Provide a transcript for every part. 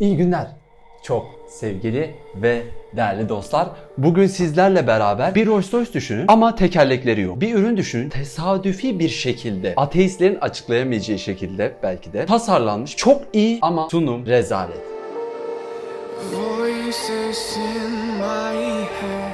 İyi günler. Çok sevgili ve değerli dostlar. Bugün sizlerle beraber bir Rolls Royce düşünün ama tekerlekleri yok. Bir ürün düşünün tesadüfi bir şekilde ateistlerin açıklayamayacağı şekilde belki de tasarlanmış. Çok iyi ama sunum rezalet. Voices in my head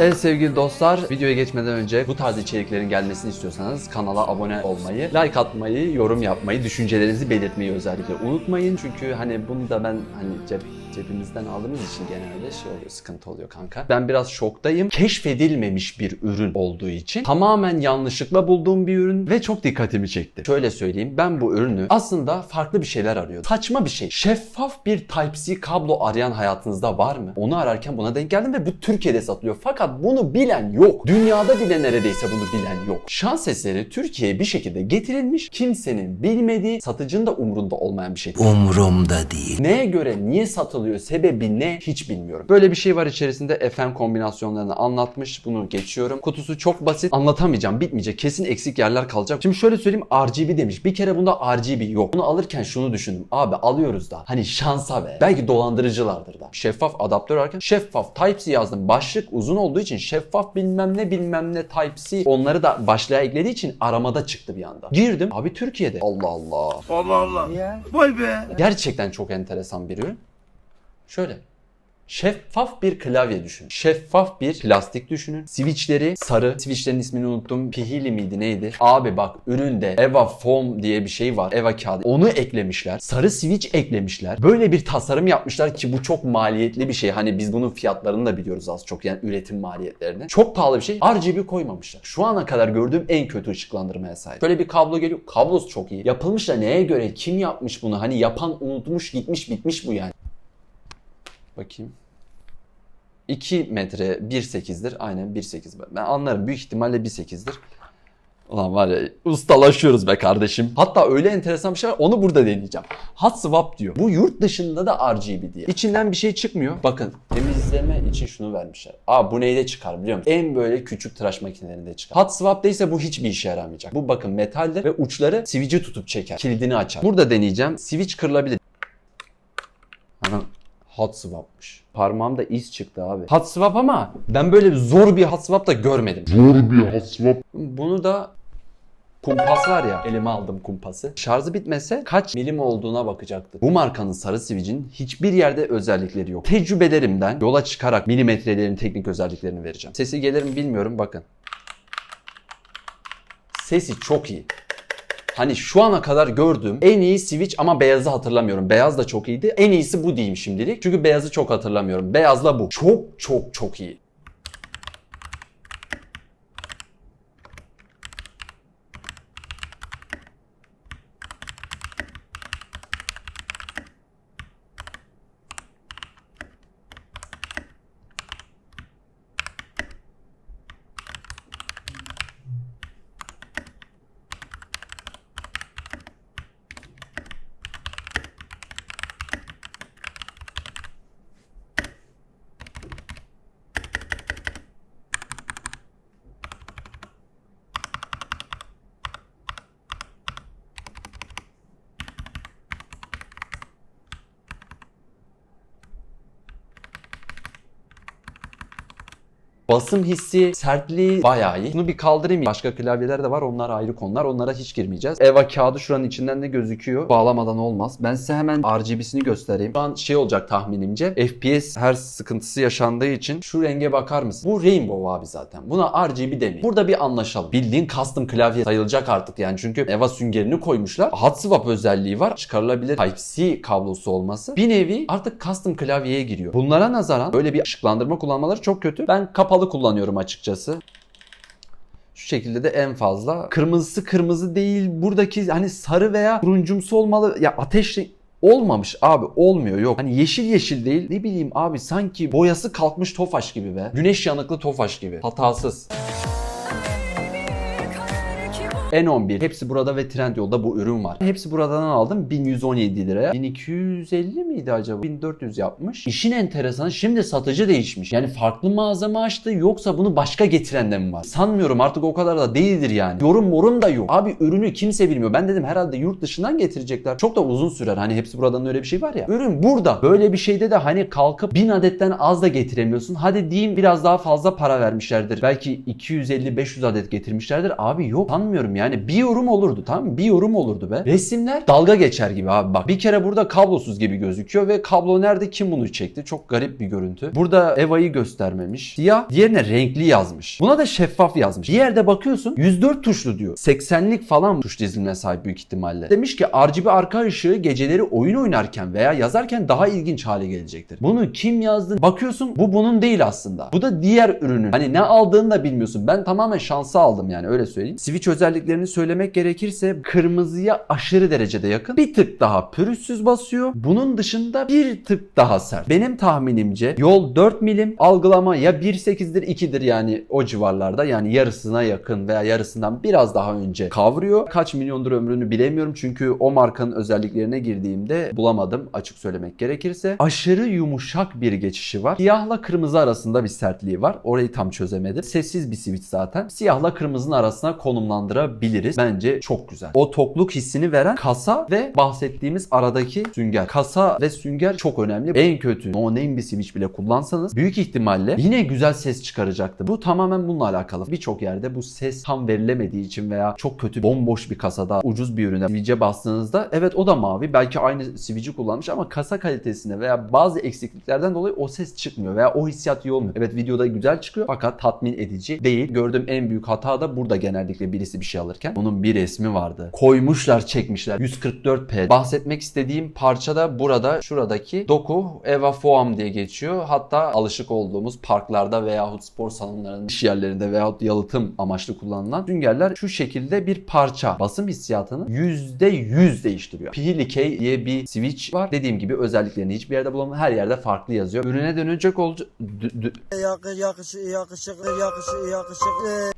Evet sevgili dostlar videoya geçmeden önce bu tarz içeriklerin gelmesini istiyorsanız kanala abone olmayı, like atmayı, yorum yapmayı, düşüncelerinizi belirtmeyi özellikle unutmayın. Çünkü hani bunu da ben hani cep cebimizden aldığımız için genelde şey oluyor, sıkıntı oluyor kanka. Ben biraz şoktayım. Keşfedilmemiş bir ürün olduğu için tamamen yanlışlıkla bulduğum bir ürün ve çok dikkatimi çekti. Şöyle söyleyeyim ben bu ürünü aslında farklı bir şeyler arıyordum. Saçma bir şey. Şeffaf bir Type-C kablo arayan hayatınızda var mı? Onu ararken buna denk geldim ve bu Türkiye'de satılıyor. Fakat bunu bilen yok. Dünyada bile neredeyse bunu bilen yok. Şans eseri Türkiye'ye bir şekilde getirilmiş. Kimsenin bilmediği, satıcının da umrunda olmayan bir şey. Umrumda değil. Neye göre, niye satılıyor, sebebi ne hiç bilmiyorum. Böyle bir şey var içerisinde FM kombinasyonlarını anlatmış. Bunu geçiyorum. Kutusu çok basit. Anlatamayacağım, bitmeyecek. Kesin eksik yerler kalacak. Şimdi şöyle söyleyeyim RGB demiş. Bir kere bunda RGB yok. Bunu alırken şunu düşündüm. Abi alıyoruz da. Hani şansa be. Belki dolandırıcılardır da. Şeffaf adaptör ararken şeffaf Type-C yazdım. Başlık uzun olduğu için şeffaf bilmem ne bilmem ne Type-C onları da başlığa eklediği için aramada çıktı bir anda. Girdim. Abi Türkiye'de. Allah Allah. Allah Allah. Vay be. Gerçekten çok enteresan bir ürün. Şöyle. Şeffaf bir klavye düşünün. Şeffaf bir plastik düşünün. Switchleri sarı. Switchlerin ismini unuttum. Pihili miydi neydi? Abi bak üründe Eva Foam diye bir şey var. Eva kağıdı. Onu eklemişler. Sarı switch eklemişler. Böyle bir tasarım yapmışlar ki bu çok maliyetli bir şey. Hani biz bunun fiyatlarını da biliyoruz az çok. Yani üretim maliyetlerini. Çok pahalı bir şey. RGB koymamışlar. Şu ana kadar gördüğüm en kötü ışıklandırmaya sahip. Böyle bir kablo geliyor. Kablosu çok iyi. Yapılmış da neye göre? Kim yapmış bunu? Hani yapan unutmuş gitmiş bitmiş bu yani. Bakayım. 2 metre 1.8'dir. Aynen 1.8. Ben anlarım. Büyük ihtimalle 1.8'dir. Ulan var ya ustalaşıyoruz be kardeşim. Hatta öyle enteresan bir şey var onu burada deneyeceğim. Hot swap diyor. Bu yurt dışında da RGB diye. İçinden bir şey çıkmıyor. Bakın temizleme için şunu vermişler. Aa bu neyde çıkar biliyor musun? En böyle küçük tıraş makinelerinde çıkar. Hot swap değilse bu hiçbir işe yaramayacak. Bu bakın metalde ve uçları switch'i tutup çeker. Kilidini açar. Burada deneyeceğim. Switch kırılabilir. Hot swap'mış. Parmağımda iz çıktı abi. Hot swap ama ben böyle bir zor bir hot swap da görmedim. Zor bir hasvap Bunu da kumpas var ya elime aldım kumpası. Şarjı bitmese kaç milim olduğuna bakacaktı. Bu markanın sarı switch'in hiçbir yerde özellikleri yok. Tecrübelerimden yola çıkarak milimetrelerin teknik özelliklerini vereceğim. Sesi gelir mi bilmiyorum bakın. Sesi çok iyi. Hani şu ana kadar gördüğüm en iyi switch ama beyazı hatırlamıyorum. Beyaz da çok iyiydi. En iyisi bu diyeyim şimdilik. Çünkü beyazı çok hatırlamıyorum. Beyazla bu. Çok çok çok iyi. Basım hissi, sertliği bayağı iyi. Bunu bir kaldırayım. Başka klavyeler de var. Onlar ayrı konular. Onlara hiç girmeyeceğiz. Eva kağıdı şuranın içinden de gözüküyor. Bağlamadan olmaz. Ben size hemen RGB'sini göstereyim. Şu an şey olacak tahminimce. FPS her sıkıntısı yaşandığı için şu renge bakar mısın? Bu Rainbow abi zaten. Buna RGB demeyin. Burada bir anlaşalım. Bildiğin custom klavye sayılacak artık yani. Çünkü Eva süngerini koymuşlar. Hot swap özelliği var. Çıkarılabilir Type-C kablosu olması. Bir nevi artık custom klavyeye giriyor. Bunlara nazaran böyle bir ışıklandırma kullanmaları çok kötü. Ben kapalı kullanıyorum açıkçası. Şu şekilde de en fazla. Kırmızısı kırmızı değil. Buradaki hani sarı veya turuncumsu olmalı. Ya ateşli olmamış abi olmuyor yok. Hani yeşil yeşil değil. Ne bileyim abi sanki boyası kalkmış tofaş gibi be. Güneş yanıklı tofaş gibi. Hatasız. Kar ki bu N11 hepsi burada ve Trendyol'da bu ürün var. Hepsi buradan aldım 1117 liraya. 1250 miydi acaba? 1400 yapmış. İşin enteresanı şimdi satıcı değişmiş. Yani farklı mağaza açtı yoksa bunu başka getiren de mi var? Sanmıyorum artık o kadar da değildir yani. Yorum morum da yok. Abi ürünü kimse bilmiyor. Ben dedim herhalde yurt dışından getirecekler. Çok da uzun sürer. Hani hepsi buradan öyle bir şey var ya. Ürün burada. Böyle bir şeyde de hani kalkıp 1000 adetten az da getiremiyorsun. Hadi diyeyim biraz daha fazla para vermişlerdir. Belki 250-500 adet getirmişlerdir. Abi yok sanmıyorum yani. Bir yorum olurdu tamam mı? Bir yorum olurdu be. Resimler dalga geçer gibi abi bak. Bir kere burada kablosuz gibi gözüküyor ve kablo nerede kim bunu çekti? Çok garip bir görüntü. Burada Eva'yı göstermemiş. Siyah. Diğerine renkli yazmış. Buna da şeffaf yazmış. Bir yerde bakıyorsun 104 tuşlu diyor. 80'lik falan tuş dizilimine sahip büyük ihtimalle. Demiş ki RGB arka ışığı geceleri oyun oynarken veya yazarken daha ilginç hale gelecektir. Bunu kim yazdı? Bakıyorsun bu bunun değil aslında. Bu da diğer ürünün. Hani ne aldığını da bilmiyorsun. Ben tamamen şansa aldım yani öyle söyleyeyim. Switch özelliklerini söylemek gerekirse kırmızıya aşırı derecede yakın. Bir tık daha pürüzsüz basıyor. Bunun dışında bir tık daha sert. Benim tahminimce yol 4 milim algılama ya 1.8'dir 2'dir yani o civarlarda yani yarısına yakın veya yarısından biraz daha önce kavruyor. Kaç milyondur ömrünü bilemiyorum çünkü o markanın özelliklerine girdiğimde bulamadım açık söylemek gerekirse. Aşırı yumuşak bir geçişi var. Siyahla kırmızı arasında bir sertliği var. Orayı tam çözemedim. Sessiz bir switch zaten. Siyahla kırmızının arasına konumlandırabiliriz. Bence çok güzel. O tokluk hissini veren kasa ve bahsettiğimiz aradaki sünger. Kasa ve sünger çok önemli. En kötü no name bir switch bile kullansanız büyük ihtimalle yine güzel ses çıkaracaktı. Bu tamamen bununla alakalı. Birçok yerde bu ses tam verilemediği için veya çok kötü bomboş bir kasada ucuz bir ürüne switch'e bastığınızda evet o da mavi. Belki aynı switch'i kullanmış ama kasa kalitesine veya bazı eksikliklerden dolayı o ses çıkmıyor veya o hissiyat iyi olmuyor. Evet videoda güzel çıkıyor fakat tatmin edici değil. Gördüğüm en büyük hata da burada genellikle birisi bir şey alırken. Bunun bir resmi vardı. Koymuşlar çekmişler. 144p. Bahsetmek istediğim parça da burada şuradaki doku Eva Foam diye geçiyor. Hatta alışık olduğumuz parklarda veyahut spor salonlarının iş yerlerinde veyahut yalıtım amaçlı kullanılan süngerler şu şekilde bir parça. Basım hissiyatını %100 değiştiriyor. Pihilikey diye bir switch var. Dediğim gibi özelliklerini hiçbir yerde bulamam. Her yerde farklı yazıyor. Ürüne dönecek olacak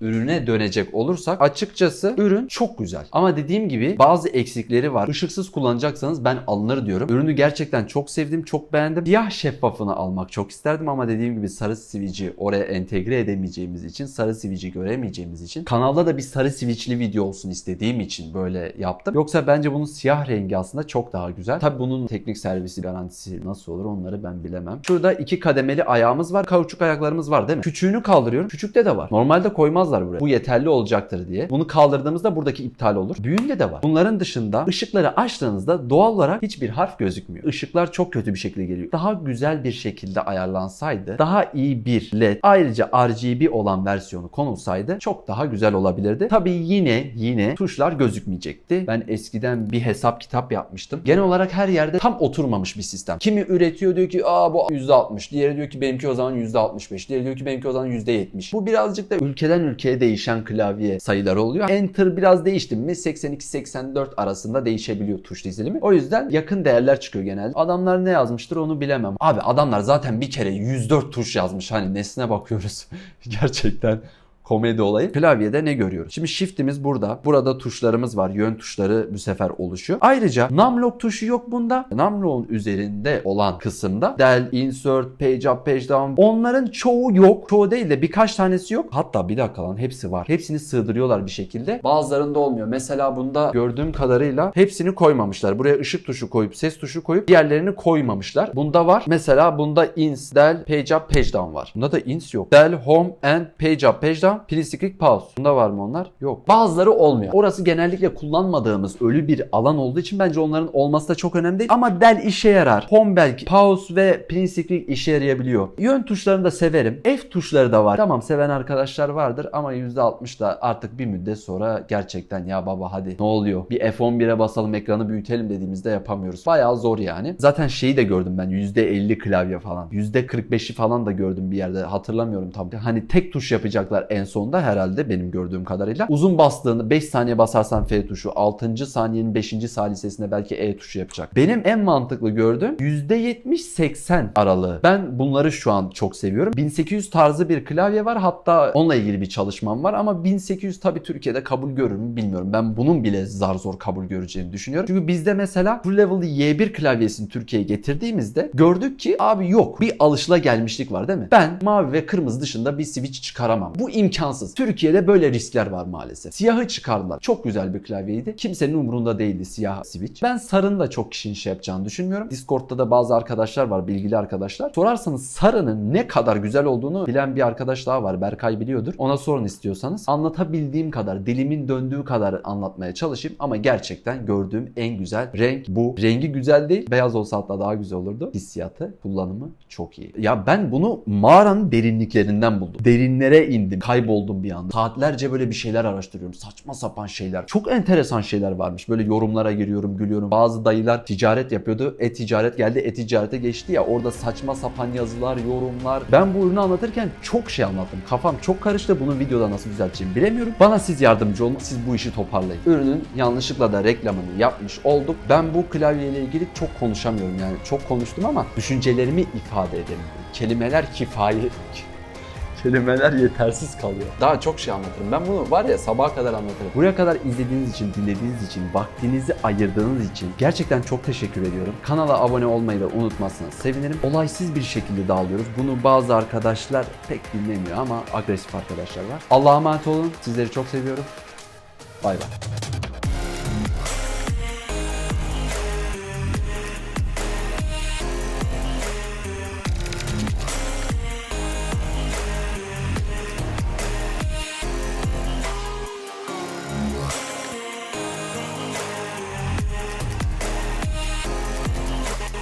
ürüne dönecek olursak açıkçası ürün çok güzel. Ama dediğim gibi bazı eksikleri var. Işıksız kullanacaksanız ben alınır diyorum. Ürünü gerçekten çok sevdim, çok beğendim. Siyah şeffafını almak çok isterdim ama dediğim gibi sarı switch'i oraya entegre edemeyeceğimiz için, sarı switch'i göremeyeceğimiz için kanalda da bir sarı switch'li video olsun istediğim için böyle yaptım. Yoksa bence bunun siyah rengi aslında çok daha güzel. Tabi bunun teknik servisi, garantisi nasıl olur onları ben bilemem. Şurada iki kademeli ayağımız var. Kauçuk ayaklarımız var değil mi? Küçüğünü kaldırıyorum. Küçükte de var. Normalde koymazlar buraya. Bu yeterli olacaktır diye. Bunu kaldırdığımızda buradaki iptal olur. Büyüğünde de var. Bunların dışında ışıkları açtığınızda doğal olarak hiçbir harf gözükmüyor. Işıklar çok kötü bir şekilde geliyor. Daha güzel bir şekilde ayarlansaydı, daha iyi bir led, ayrıca RGB olan versiyonu konulsaydı çok daha güzel olabilirdi. Tabii yine yine tuşlar gözükmeyecekti. Ben eskiden bir hesap kitap yapmıştım. Genel olarak her yerde tam oturmamış bir sistem. Kimi üretiyor diyor ki aa bu %60. Diğeri diyor ki benimki o zaman %65. Diğeri diyor ki benimki o zaman %70. Bu birazcık da ülkeden ülkeye değişen klavye sayıları oluyor. Enter biraz değişti mi 82-84 arasında değişebiliyor tuş dizilimi. O yüzden yakın değerler çıkıyor genelde. Adamlar ne yazmıştır onu bilemem. Abi adamlar zaten bir kere 104 tuş yazmış. Hani nesine bakıyoruz. Gerçekten komedi olayı. Klavyede ne görüyoruz? Şimdi shift'imiz burada. Burada tuşlarımız var. Yön tuşları bu sefer oluşuyor. Ayrıca numlock tuşu yok bunda. Numlock'un üzerinde olan kısımda del, insert, page up, page down onların çoğu yok. Çoğu değil de birkaç tanesi yok. Hatta bir dakika lan hepsi var. Hepsini sığdırıyorlar bir şekilde. Bazılarında olmuyor. Mesela bunda gördüğüm kadarıyla hepsini koymamışlar. Buraya ışık tuşu koyup ses tuşu koyup diğerlerini koymamışlar. Bunda var. Mesela bunda ins, del, page up, page down var. Bunda da ins yok. Del, home and page up, page down, please click pause. Bunda var mı onlar? Yok. Bazıları olmuyor. Orası genellikle kullanmadığımız ölü bir alan olduğu için bence onların olması da çok önemli değil. Ama del işe yarar. Home belki pause ve screen işe yarayabiliyor. Yön tuşlarını da severim. F tuşları da var. Tamam seven arkadaşlar vardır ama %60 da artık bir müddet sonra gerçekten ya baba hadi ne oluyor? Bir F11'e basalım ekranı büyütelim dediğimizde yapamıyoruz. Bayağı zor yani. Zaten şeyi de gördüm ben %50 klavye falan. %45'i falan da gördüm bir yerde hatırlamıyorum tam. Hani tek tuş yapacaklar en en sonunda herhalde benim gördüğüm kadarıyla. Uzun bastığını 5 saniye basarsan F tuşu, 6. saniyenin 5. salisesinde belki E tuşu yapacak. Benim en mantıklı gördüğüm %70-80 aralığı. Ben bunları şu an çok seviyorum. 1800 tarzı bir klavye var. Hatta onunla ilgili bir çalışmam var ama 1800 tabii Türkiye'de kabul görür mü bilmiyorum. Ben bunun bile zar zor kabul göreceğini düşünüyorum. Çünkü bizde mesela Full Level Y1 klavyesini Türkiye'ye getirdiğimizde gördük ki abi yok. Bir alışla gelmişlik var değil mi? Ben mavi ve kırmızı dışında bir switch çıkaramam. Bu imkansız. Türkiye'de böyle riskler var maalesef. Siyahı çıkardılar. Çok güzel bir klavyeydi. Kimsenin umurunda değildi siyah switch. Ben sarının da çok kişinin şey yapacağını düşünmüyorum. Discord'da da bazı arkadaşlar var, bilgili arkadaşlar. Sorarsanız sarının ne kadar güzel olduğunu bilen bir arkadaş daha var. Berkay biliyordur. Ona sorun istiyorsanız. Anlatabildiğim kadar, dilimin döndüğü kadar anlatmaya çalışayım ama gerçekten gördüğüm en güzel renk bu. Rengi güzel değil. Beyaz olsa hatta daha güzel olurdu. Hissiyatı, kullanımı çok iyi. Ya ben bunu mağaranın derinliklerinden buldum. Derinlere indim. Kayboldum bir anda. Saatlerce böyle bir şeyler araştırıyorum. Saçma sapan şeyler. Çok enteresan şeyler varmış. Böyle yorumlara giriyorum, gülüyorum. Bazı dayılar ticaret yapıyordu. E-ticaret geldi. E-ticarete geçti ya. Orada saçma sapan yazılar, yorumlar. Ben bu ürünü anlatırken çok şey anlattım. Kafam çok karıştı. Bunu videoda nasıl düzelteceğimi bilemiyorum. Bana siz yardımcı olun. Siz bu işi toparlayın. Ürünün yanlışlıkla da reklamını yapmış olduk. Ben bu klavyeyle ilgili çok konuşamıyorum. Yani çok konuştum ama düşüncelerimi ifade edemiyorum. Kelimeler kifaye Kelimeler yetersiz kalıyor. Daha çok şey anlatırım. Ben bunu var ya sabaha kadar anlatırım. Buraya kadar izlediğiniz için, dinlediğiniz için, vaktinizi ayırdığınız için gerçekten çok teşekkür ediyorum. Kanala abone olmayı da unutmazsanız sevinirim. Olaysız bir şekilde dağılıyoruz. Bunu bazı arkadaşlar pek dinlemiyor ama agresif arkadaşlar var. Allah'a emanet olun. Sizleri çok seviyorum. Bay bay.